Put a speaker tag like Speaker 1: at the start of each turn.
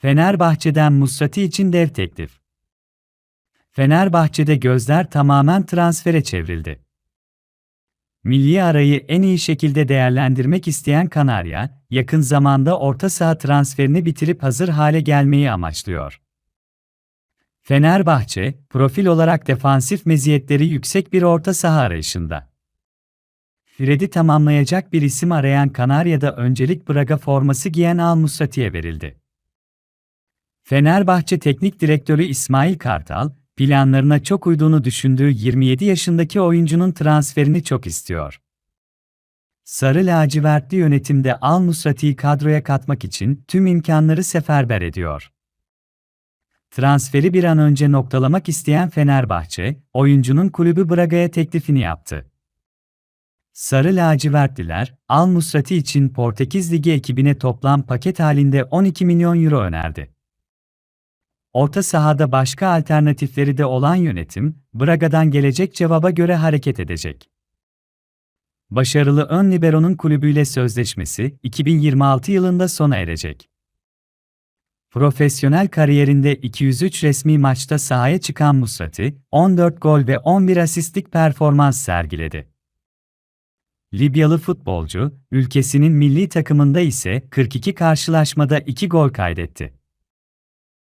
Speaker 1: Fenerbahçe'den Musrati için dev teklif. Fenerbahçe'de gözler tamamen transfere çevrildi. Milli arayı en iyi şekilde değerlendirmek isteyen Kanarya, yakın zamanda orta saha transferini bitirip hazır hale gelmeyi amaçlıyor. Fenerbahçe, profil olarak defansif meziyetleri yüksek bir orta saha arayışında. Fred'i tamamlayacak bir isim arayan Kanarya'da öncelik Braga forması giyen Al Musrati'ye verildi. Fenerbahçe Teknik Direktörü İsmail Kartal, planlarına çok uyduğunu düşündüğü 27 yaşındaki oyuncunun transferini çok istiyor. Sarı lacivertli yönetimde Al Musrati'yi kadroya katmak için tüm imkanları seferber ediyor. Transferi bir an önce noktalamak isteyen Fenerbahçe, oyuncunun kulübü Braga'ya teklifini yaptı. Sarı lacivertliler, Al Musrati için Portekiz Ligi ekibine toplam paket halinde 12 milyon euro önerdi. Orta sahada başka alternatifleri de olan yönetim, Braga'dan gelecek cevaba göre hareket edecek. Başarılı ön libero'nun kulübüyle sözleşmesi 2026 yılında sona erecek. Profesyonel kariyerinde 203 resmi maçta sahaya çıkan Musrati, 14 gol ve 11 asistlik performans sergiledi. Libyalı futbolcu, ülkesinin milli takımında ise 42 karşılaşmada 2 gol kaydetti.